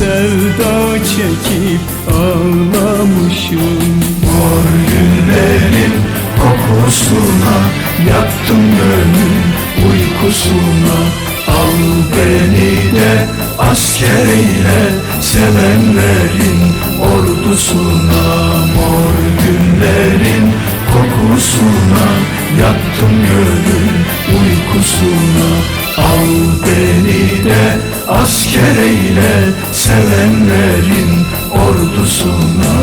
sevda çekip ağlamışım. Mor günlerin kokusuna yattım gönül uykusuna. Al beni de asker eyle sevenlerin ordusuna. Mor günlerin kokusuna yattım gönül uykusuna. Al beni de asker eyle Sevenlerin ordusuna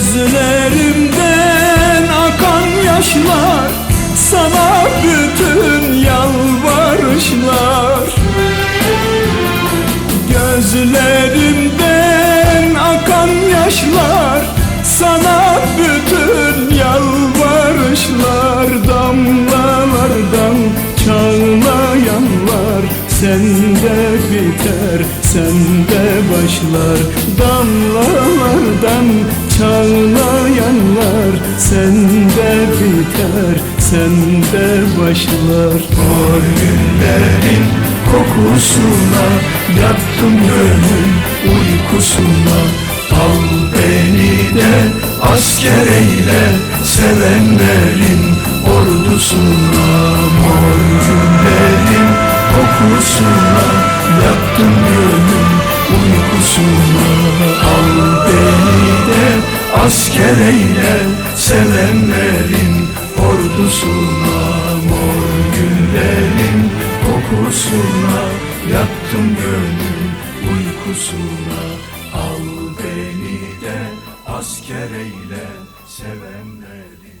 Gözlerimden akan yaşlar Sana bütün yalvarışlar. Gözlerimden akan yaşlar Sana bütün yalvarışlar. Damlalardan çağlayanlar Sende biter, sende başlar. Damlalardan çağlayanlar Sende biter, sende başlar. Mor günlerin kokusuna Yattım gönül uykusuna. Al beni de asker eyle Sevenlerin ordusuna. Mor günlerin kokusuna Yattım gönül uykusuna eyle Sevenlerin ordusuna Mor günlerin kokusuna Yattım gönül uykusuna. Al beni de asker eyle Sevenlerin